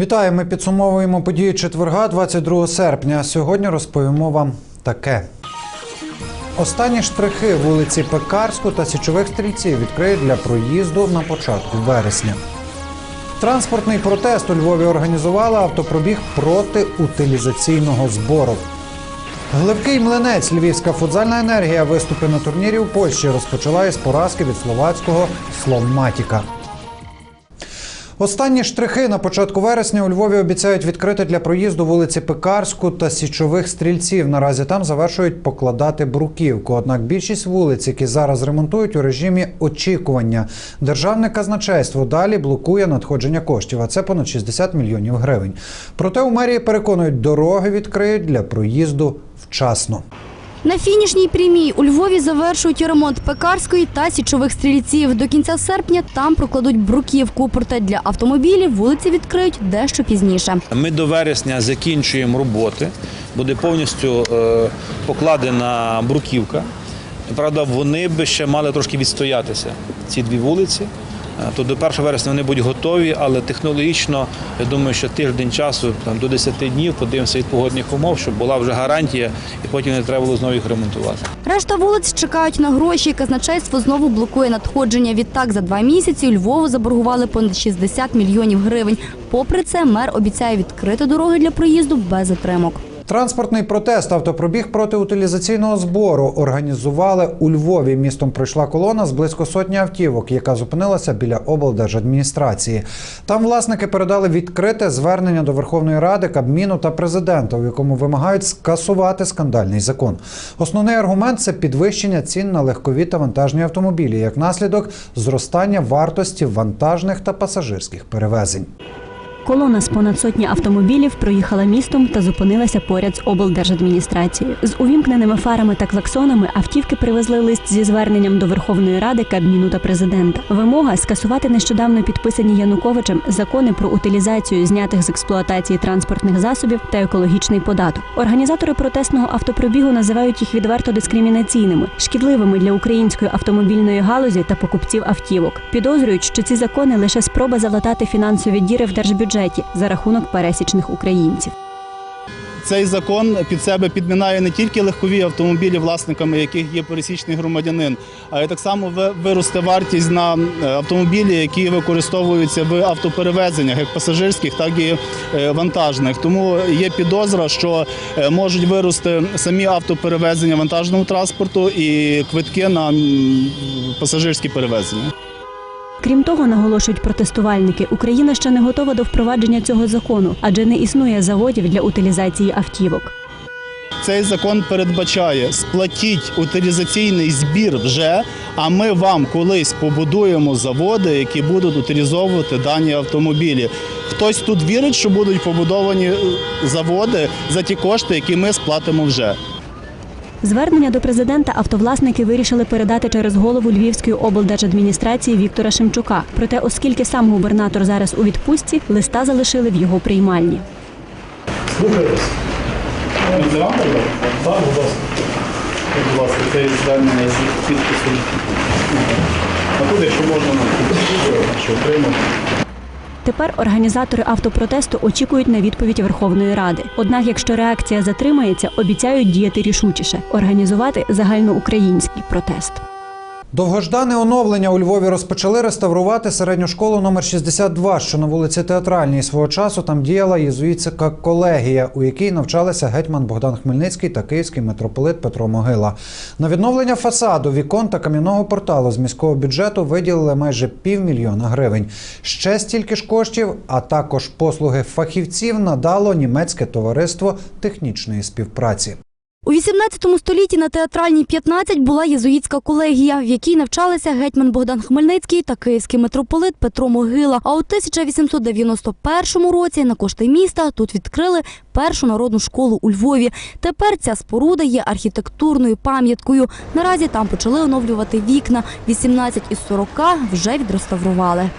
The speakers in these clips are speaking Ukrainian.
Вітаю! Ми підсумовуємо події четверга, 22 серпня. Сьогодні розповімо вам таке. Останні штрихи вулиці Пекарську та січових стрільців відкриють для проїзду на початку вересня. Транспортний протест у Львові організували автопробіг проти утилізаційного збору. Гливкий млинець Львівська футзальна енергія виступи на турнірі у Польщі розпочала із поразки від словацького Словматіка. Останні штрихи на початку вересня у Львові обіцяють відкрити для проїзду вулиці Пекарську та січових стрільців. Наразі там завершують покладати бруківку. Однак більшість вулиць, які зараз ремонтують у режимі очікування. Державне казначейство далі блокує надходження коштів, а це понад 60 мільйонів гривень. Проте у мерії переконують, дороги відкриють для проїзду вчасно. На фінішній прямій у Львові завершують ремонт пекарської та січових стрільців. До кінця серпня там прокладуть бруківку. Проте для автомобілів вулиці відкриють дещо пізніше. Ми до вересня закінчуємо роботи. Буде повністю е, покладена бруківка. Правда, вони би ще мали трошки відстоятися ці дві вулиці. Е, То до 1 вересня вони будуть готові, але технологічно я думаю, що тиждень часу, там до 10 днів, подивимося від погодних умов, щоб була вже гарантія, і потім не треба було знову їх ремонтувати. Решта вулиць чекають на гроші. Казначейство знову блокує надходження. Відтак за два місяці Львову заборгували понад 60 мільйонів гривень. Попри це, мер обіцяє відкрити дороги для проїзду без затримок. Транспортний протест автопробіг проти утилізаційного збору організували у Львові. Містом пройшла колона з близько сотні автівок, яка зупинилася біля облдержадміністрації. Там власники передали відкрите звернення до Верховної Ради, Кабміну та президента, у якому вимагають скасувати скандальний закон. Основний аргумент це підвищення цін на легкові та вантажні автомобілі, як наслідок зростання вартості вантажних та пасажирських перевезень. Колона з понад сотні автомобілів проїхала містом та зупинилася поряд з облдержадміністрацією. З увімкненими фарами та клаксонами автівки привезли лист зі зверненням до Верховної Ради, Кабміну та президента. Вимога скасувати нещодавно підписані Януковичем закони про утилізацію знятих з експлуатації транспортних засобів та екологічний податок. Організатори протестного автопробігу називають їх відверто дискримінаційними, шкідливими для української автомобільної галузі та покупців автівок. Підозрюють, що ці закони лише спроба залатати фінансові діри в держбюджеті за рахунок пересічних українців. Цей закон під себе підмінає не тільки легкові автомобілі, власниками яких є пересічний громадянин, а й так само виросте вартість на автомобілі, які використовуються в автоперевезеннях, як пасажирських, так і е, вантажних. Тому є підозра, що е, можуть вирости самі автоперевезення вантажного транспорту і квитки на пасажирські перевезення. Крім того, наголошують протестувальники, Україна ще не готова до впровадження цього закону, адже не існує заводів для утилізації автівок. Цей закон передбачає сплатіть утилізаційний збір вже, а ми вам колись побудуємо заводи, які будуть утилізовувати дані автомобілі. Хтось тут вірить, що будуть побудовані е, заводи за ті кошти, які ми сплатимо вже. Звернення до президента автовласники вирішили передати через голову Львівської облдержадміністрації Віктора Шемчука. Проте, оскільки сам губернатор зараз у відпустці, листа залишили в його приймальні. Так, будь ласка. Це звернення з підписом. А тут, якщо можна, що отримати. Тепер організатори автопротесту очікують на відповідь Верховної Ради. Однак, якщо реакція затримається, обіцяють діяти рішучіше організувати загальноукраїнський протест. Довгождане оновлення у Львові розпочали реставрувати середню школу номер 62, що на вулиці Театральній. Свого часу там діяла єзуїтська колегія, у якій навчалися гетьман Богдан Хмельницький та київський митрополит Петро Могила. На відновлення фасаду, вікон та кам'яного порталу з міського бюджету виділили майже півмільйона гривень. Ще стільки ж коштів, а також послуги фахівців надало німецьке товариство технічної співпраці. У 18 столітті на театральній 15 була єзуїтська колегія, в якій навчалися гетьман Богдан Хмельницький та київський митрополит Петро Могила. А у 1891 році на кошти міста тут відкрили першу народну школу у Львові. Тепер ця споруда є архітектурною пам'яткою. Наразі там почали оновлювати вікна. 18 із 40 вже відреставрували.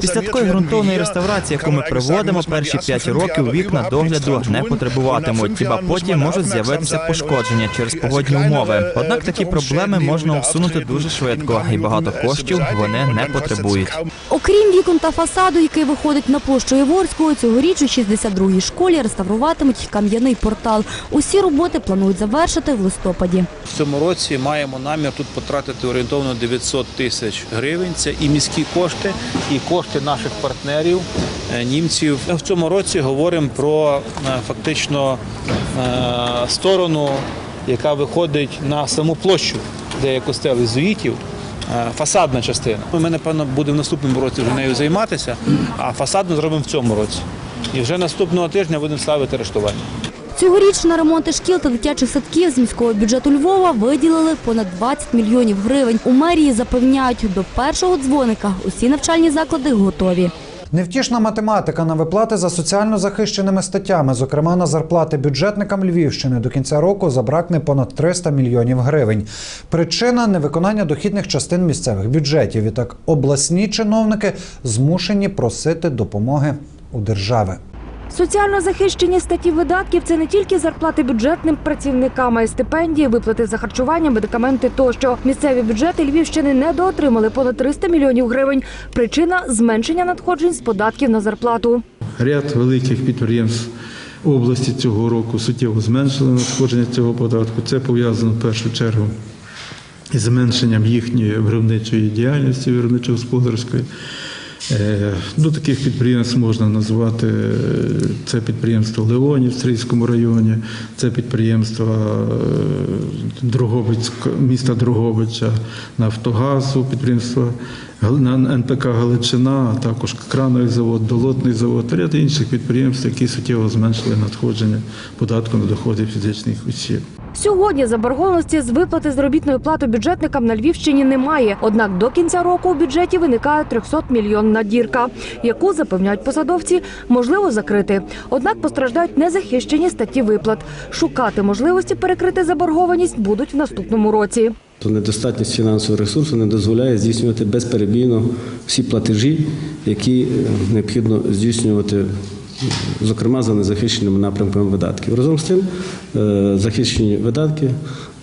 Після такої ґрунтовної реставрації, яку ми проводимо, перші 5 років вікна догляду не потребуватимуть. Хіба потім можуть з'явитися пошкодження через погодні умови. Однак такі проблеми можна усунути дуже швидко, і багато коштів вони не потребують. Окрім вікон та фасаду, який виходить на площу Єворського, цьогоріч у 62-й школі реставруватимуть кам'яний портал. Усі роботи планують завершити в листопаді. В цьому році маємо намір тут потратити орієнтовно 900 тисяч гривень. Це і міські кошти, і кошти наших партнерів, е, німців. В цьому році говоримо про е, фактично сторону, яка виходить на саму площу, де є костел ізуїтів. е, Фасадна частина. Ми, напевно, будемо в наступному році вже нею займатися, а фасадну зробимо в цьому році. І вже наступного тижня будемо ставити рештування. Цьогоріч на ремонти шкіл та дитячих садків з міського бюджету Львова виділили понад 20 мільйонів гривень. У мерії запевняють, до першого дзвоника усі навчальні заклади готові. Невтішна математика на виплати за соціально захищеними статтями, зокрема на зарплати бюджетникам Львівщини, до кінця року забракне понад 300 мільйонів гривень. Причина невиконання дохідних частин місцевих бюджетів. І так обласні чиновники змушені просити допомоги у держави. Соціально захищені статті видатків це не тільки зарплати бюджетним працівникам, а й стипендії, виплати за харчування, медикаменти тощо. Місцеві бюджети Львівщини недоотримали понад 300 мільйонів гривень. Причина зменшення надходжень з податків на зарплату. Ряд великих підприємств області цього року суттєво зменшили надходження цього податку. Це пов'язано в першу чергу зменшенням їхньої виробничої діяльності, виробничо-господарської. Е, До таких підприємств можна назвати е, це підприємство Леонів в Стрийському районі, це підприємство е, міста Другобича, Нафтогазу, підприємство НПК Галичина, а також крановий завод, долотний завод, ряд інших підприємств, які суттєво зменшили надходження податку на доходи фізичних осіб. Сьогодні заборгованості з виплати заробітної плати бюджетникам на Львівщині немає. Однак до кінця року у бюджеті виникає 300 мільйонна дірка, яку запевняють посадовці, можливо закрити. Однак постраждають незахищені статті виплат. Шукати можливості перекрити заборгованість будуть в наступному році. То недостатність фінансового ресурсу не дозволяє здійснювати безперебійно всі платежі, які е, необхідно здійснювати, зокрема за незахищеними напрямками видатків. Разом з тим, е, захищені видатки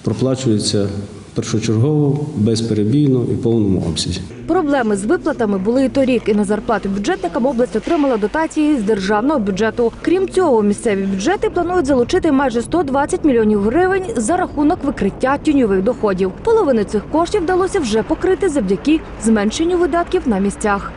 проплачуються першочергово, безперебійно і в повному обсязі. Проблеми з виплатами були і торік, і на зарплати бюджетникам область отримала дотації з державного бюджету. Крім цього, місцеві бюджети планують залучити майже 120 мільйонів гривень за рахунок викриття тіньових доходів. Половину цих коштів вдалося вже покрити завдяки зменшенню видатків на місцях.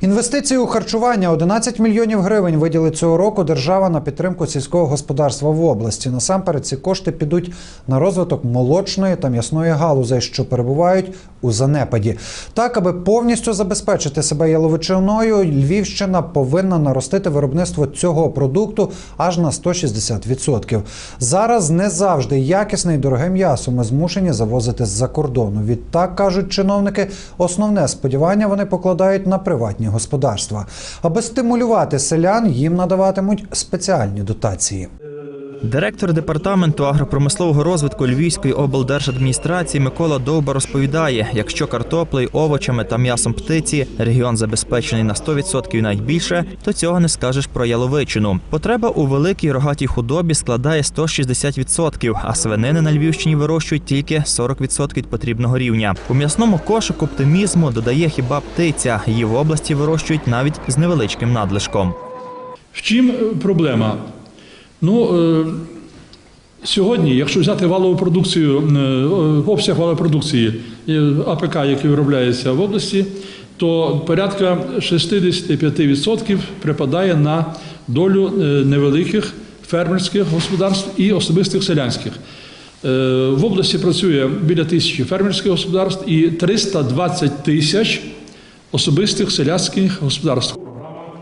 Інвестиції у харчування 11 мільйонів гривень виділить цього року держава на підтримку сільського господарства в області. Насамперед ці кошти підуть на розвиток молочної та м'ясної галузей, що перебувають у занепаді. Так, аби повністю забезпечити себе яловичиною, Львівщина повинна наростити виробництво цього продукту аж на 160%. Зараз не завжди якісне і дороге м'ясо ми змушені завозити з-за кордону. Відтак кажуть чиновники, основне сподівання вони покладають на приватні господарства. Аби стимулювати селян, їм надаватимуть спеціальні дотації. Директор департаменту агропромислового розвитку Львівської облдержадміністрації Микола Довба розповідає: якщо картоплею, овочами та м'ясом птиці регіон забезпечений на 100% і навіть більше, то цього не скажеш про яловичину. Потреба у великій рогатій худобі складає 160%, а свинини на Львівщині вирощують тільки 40% від потрібного рівня. У м'ясному кошику оптимізму додає хіба птиця. Її в області вирощують навіть з невеличким надлишком. В чим е, проблема? Ну, е, сьогодні, якщо взяти валову продукцію, е, обсяг валової продукції е, АПК, який виробляється в області, то порядка 65% припадає на долю е, невеликих фермерських господарств і особистих селянських. Е, В області працює біля тисячі фермерських господарств і 320 тисяч особистих селянських господарств.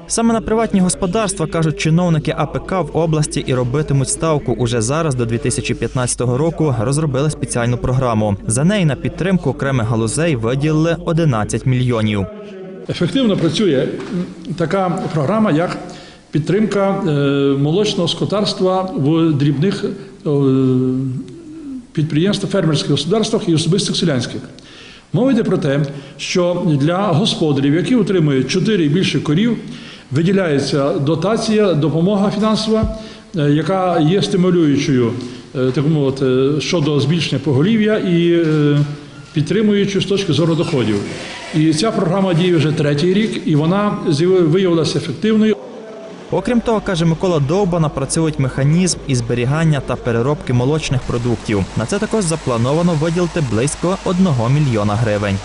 Саме на приватні господарства кажуть чиновники АПК в області і робитимуть ставку. Уже зараз до 2015 року розробили спеціальну програму. За неї на підтримку окремих галузей виділили 11 мільйонів. Ефективно працює така програма, як підтримка е, молочного скотарства в дрібних е, підприємствах, фермерських господарствах і особистих селянських. Мова йде про те, що для господарів, які отримують 4 і більше корів, виділяється дотація, допомога фінансова е, яка є стимулюючою е, так мовити, щодо збільшення поголів'я і е, підтримуючою з точки зору доходів. І ця програма діє вже третій рік, і вона виявилася ефективною. Окрім того, каже Микола Довба, напрацьовують механізм і зберігання та переробки молочних продуктів. На це також заплановано виділити близько 1 мільйона гривень.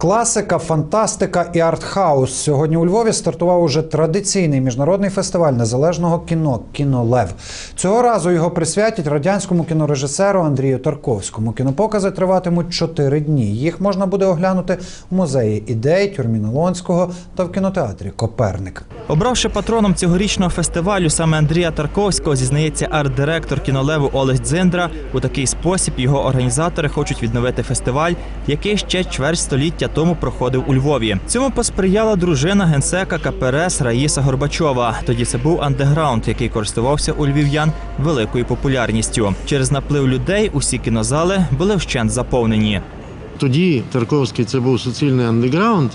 Класика, фантастика і артхаус. Сьогодні у Львові стартував уже традиційний міжнародний фестиваль незалежного кіно Кінолев. Цього разу його присвятять радянському кінорежисеру Андрію Тарковському. Кінопокази триватимуть чотири дні. Їх можна буде оглянути в музеї ідей, тюрмі Налонського та в кінотеатрі Коперник. Обравши патроном цьогорічного фестивалю саме Андрія Тарковського, зізнається арт-директор кінолеву Олег Дзиндра. У такий спосіб його організатори хочуть відновити фестиваль, який ще чверть століття тому проходив у Львові. Цьому посприяла дружина генсека КПРС Раїса Горбачова. Тоді це був андеграунд, який користувався у львів'ян великою популярністю. Через наплив людей усі кінозали були вщент заповнені. Тоді Тарковський це був суцільний андеграунд,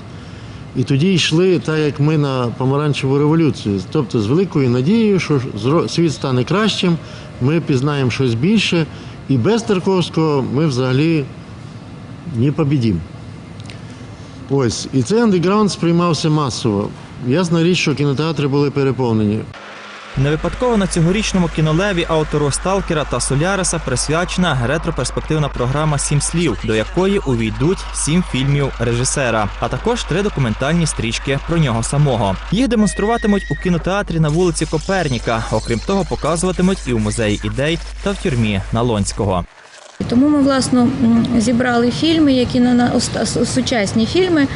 і тоді йшли так, як ми на помаранчеву революцію. Тобто з великою надією, що світ стане кращим, ми пізнаємо щось більше, і без Тарковського ми взагалі не побідім. Ось, і цей андеграунд сприймався масово. Ясна річ, що кінотеатри були переповнені. Не випадково на цьогорічному кінолеві автору Сталкера та Соляриса присвячена ретроперспективна програма Сім слів, до якої увійдуть сім фільмів режисера, а також три документальні стрічки про нього самого. Їх демонструватимуть у кінотеатрі на вулиці Коперніка. Окрім того, показуватимуть і у музеї ідей та в тюрмі Налонського. Тому ми власно зібрали фільми, які на сучасні фільми,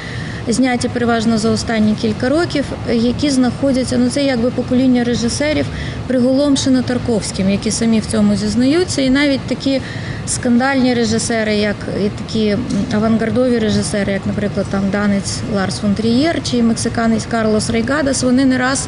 зняті переважно за останні кілька років, які знаходяться. Ну це якби покоління режисерів, приголомшено Тарковським, які самі в цьому зізнаються, і навіть такі скандальні режисери, як і такі авангардові режисери, як, наприклад, там данець Ларс фон Трієр чи мексиканець Карлос Рейгадас, вони не раз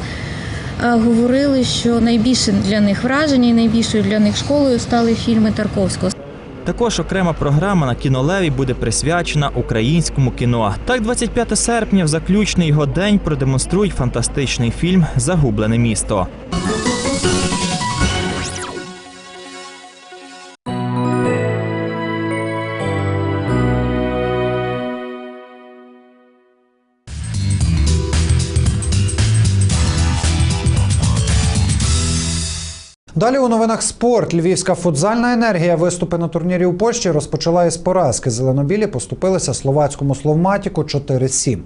е, говорили, що найбільше для них враження і найбільшою для них школою стали фільми Тарковського. Також окрема програма на кінолеві буде присвячена українському кіно. Так, 25 серпня, в заключний його день, продемонструють фантастичний фільм Загублене місто. Далі у новинах спорт. Львівська футзальна енергія виступи на турнірі у Польщі розпочала із поразки. Зеленобілі поступилися словацькому словматіку 4-7.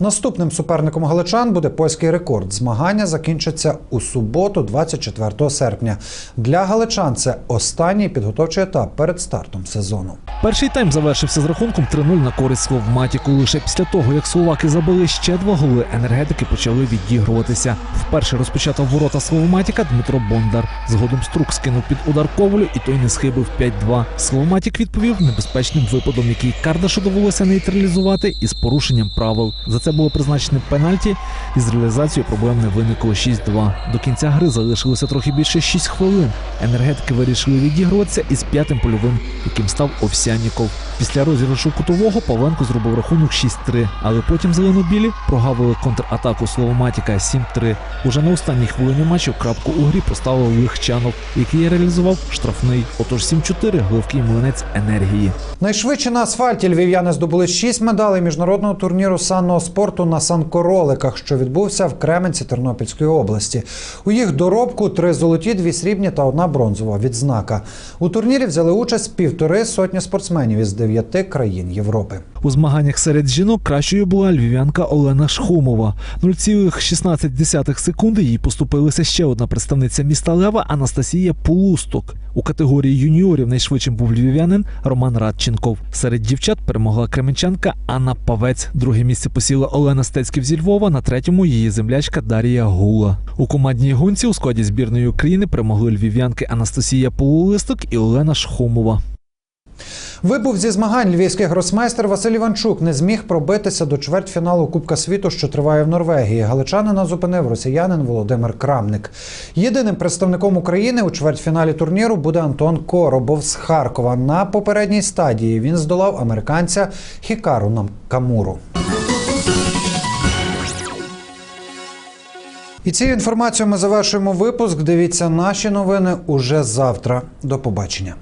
Наступним суперником галичан буде польський рекорд. Змагання закінчаться у суботу, 24 серпня. Для галичан це останній підготовчий етап перед стартом сезону. Перший тайм завершився з рахунком 3-0 на користь Словматіку. Лише після того, як словаки забили ще два голи, енергетики почали відігруватися. Вперше розпочатав ворота Словматіка Дмитро Бондар. Згодом Струк скинув під удар ковалю, і той не схибив 5-2. Словматік відповів небезпечним випадом, який Кардашу довелося нейтралізувати із порушенням правил. За це було призначене пенальті, і з реалізацією проблем не виникло 6-2. До кінця гри залишилося трохи більше 6 хвилин. Енергетики вирішили відігруватися із п'ятим польовим, яким став Овсяніков. Після розіграшу кутового Павленко зробив рахунок 6-3, але потім зеленобілі прогавили контратаку Словоматіка 7-3. Уже на останній хвилині матчу крапку у грі поставив Лихчанов, який реалізував штрафний. Отож 7-4 гливкий млинець енергії. Найшвидше на асфальті львів'яни здобули шість медалей міжнародного турніру санного спорту на санкороликах, що відбувся в Кременці Тернопільської області. У їх доробку три золоті, дві срібні та одна бронзова відзнака. У турнірі взяли участь півтори сотні спортсменів із дев'яти країн Європи. У змаганнях серед жінок кращою була львів'янка Олена Шхумова. 0,16 секунди їй поступилася ще одна представниця міста Лева Анастасія Полусток. У категорії юніорів найшвидшим був львів'янин Роман Радченков. Серед дівчат перемогла кременчанка Анна Павець. Друге місце посіла Олена Стецьків зі Львова. На третьому її землячка Дарія Гула. У командній гонці у складі збірної України перемогли львів'янки Анастасія Полулисток і Олена Шхумова. Вибув зі змагань львівський гросмейстер Василь Іванчук не зміг пробитися до чвертьфіналу Кубка світу, що триває в Норвегії. Галичанина зупинив росіянин Володимир Крамник. Єдиним представником України у чвертьфіналі турніру буде Антон Коробов з Харкова. На попередній стадії він здолав американця Хікару Намкамуру. І цією інформацією ми завершуємо випуск. Дивіться наші новини уже завтра. До побачення.